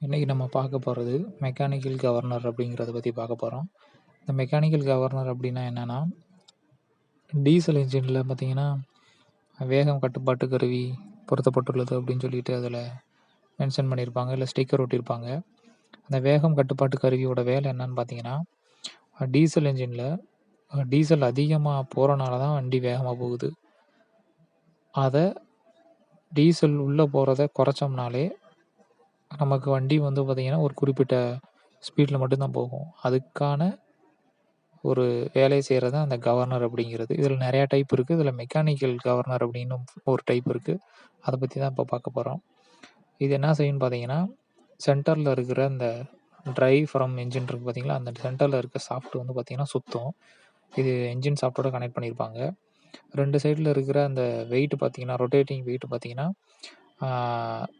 இன்றைக்கி நம்ம பார்க்க போகிறது மெக்கானிக்கல் கவர்னர் அப்படிங்கிறத பற்றி பார்க்க போகிறோம் இந்த மெக்கானிக்கல் கவர்னர் அப்படின்னா என்னென்னா டீசல் இன்ஜினில் பார்த்தீங்கன்னா வேகம் கட்டுப்பாட்டு கருவி பொருத்தப்பட்டுள்ளது அப்படின்னு சொல்லிட்டு அதில் மென்ஷன் பண்ணியிருப்பாங்க இல்லை ஸ்டிக்கர் ஒட்டியிருப்பாங்க. அந்த வேகம் கட்டுப்பாட்டு கருவியோட வேலை என்னன்னு பார்த்தீங்கன்னா டீசல் இன்ஜினில் டீசல் அதிகமாக போகிறனால தான் வண்டி வேகமாக போகுது. அதை டீசல் உள்ளே போகிறத குறைச்சோம்னாலே நமக்கு வண்டி வந்து பார்த்திங்கன்னா ஒரு குறிப்பிட்ட ஸ்பீடில் மட்டும்தான் போகும். அதுக்கான ஒரு வேலையை செய்கிறது தான் அந்த கவர்னர் அப்படிங்கிறது. இதில் நிறையா டைப் இருக்குது இதில் மெக்கானிக்கல் கவர்னர் அப்படின்னு ஒரு டைப் இருக்குது அதை பற்றி தான் இப்போ பார்க்க போகிறோம் இது என்ன செய்யும்னு பார்த்தீங்கன்னா சென்டரில் இருக்கிற அந்த ட்ரை ஃப்ரம் என்ஜின் இருக்குது பார்த்தீங்களா அந்த சென்டரில் இருக்க சாஃப்ட் வந்து பார்த்திங்கன்னா சுத்தம். இது என்ஜின் சாஃப்ட்டோட கனெக்ட் பண்ணியிருப்பாங்க ரெண்டு சைடில் இருக்கிற அந்த வெயிட் பார்த்தீங்கன்னா ரொட்டேட்டிங் வெயிட் பார்த்தீங்கன்னா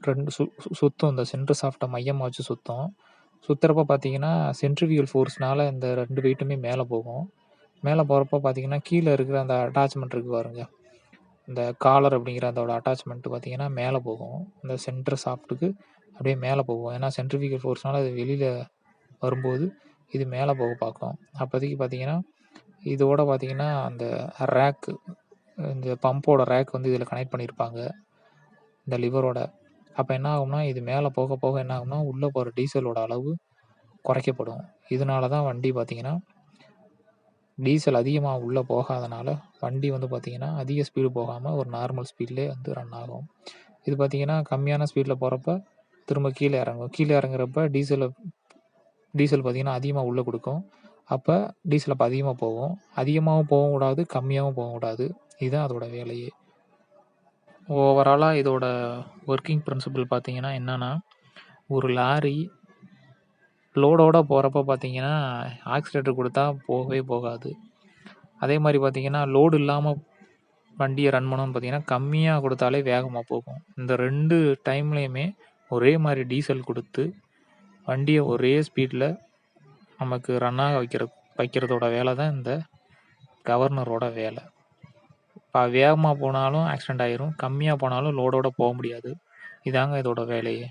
ரெண்டு சு சுத்தம். இந்த சென்ட்ரு சாஃப்ட்டை மையமாக வச்சு சுத்தம். சுற்றுறப்ப பார்த்தீங்கன்னா சென்ட்ரிவியூல் ஃபோர்ஸ்னால இந்த ரெண்டு வெயிட்டுமே மேலே போகும். மேலே போகிறப்ப பார்த்தீங்கன்னா கீழே இருக்கிற அந்த அட்டாச்மெண்ட் இருக்குது பாருங்க. இந்த காலர் அப்படிங்கிற அதோட அட்டாச்மெண்ட்டு பார்த்தீங்கன்னா மேலே போகும். இந்த சென்டர் சாஃப்ட்டுக்கு அப்படியே மேலே போகும். ஏன்னா சென்ட்ரிஃபிகல் ஃபோர்ஸ்னால அது வெளியில் வரும்போது இது மேலே போக பார்க்கும். அப்போதைக்கு பார்த்தீங்கன்னா இதோட பார்த்தீங்கன்னா அந்த ரேக்கு இந்த பம்போட ரேக் வந்து இதில் கனெக்ட் பண்ணியிருப்பாங்க இந்த லிவரோட அப்போ என்ன ஆகும்னா இது மேலே போக போக என்ன ஆகும்னா உள்ளே போகிற டீசலோட அளவு குறைக்கப்படும். இதனால தான் வண்டி பார்த்திங்கன்னா டீசல் அதிகமாக உள்ளே போகாதனால வண்டி வந்து பார்த்திங்கன்னா அதிக ஸ்பீடு போகாமல் ஒரு நார்மல் ஸ்பீட்லேயே வந்து ரன் ஆகும். இது பார்த்திங்கன்னா கம்மியான ஸ்பீடில் போகிறப்ப திரும்ப கீழே இறங்கும். கீழே இறங்குறப்ப டீசலை டீசல் பார்த்திங்கன்னா அதிகமாக உள்ளே கொடுக்கும். அப்போ டீசல் அப்போ அதிகமாக போகும். அதிகமாகவும் போகக்கூடாது கம்மியாகவும் போகக்கூடாது. இதுதான் அதோட வேலையே. ஓவராலாக இதோட ஒர்க்கிங் பிரின்சிபல் பார்த்தீங்கன்னா என்னென்னா ஒரு லாரி லோடோட போகிறப்ப பார்த்தீங்கன்னா ஆக்சிலேட்டர் கொடுத்தா போகவே போகாது. அதே மாதிரி பார்த்தீங்கன்னா லோடு இல்லாமல் வண்டியை ரன் பண்ணணும்னு பார்த்தீங்கன்னா கம்மியாக கொடுத்தாலே வேகமாக போகும். இந்த ரெண்டு டைம்லேயுமே ஒரே மாதிரி டீசல் கொடுத்து வண்டியை ஒரே ஸ்பீடில் நமக்கு ரன்னாக வைக்கிற வைக்கிறதோட வேலை தான் இந்த கவர்னரோட வேலை. வேகமாக போனாலும் ஆக்சிடெண்ட் ஆயிரும். கம்மியாக போனாலும் லோடோட போக முடியாது. இதாங்க இதோட வேலையே.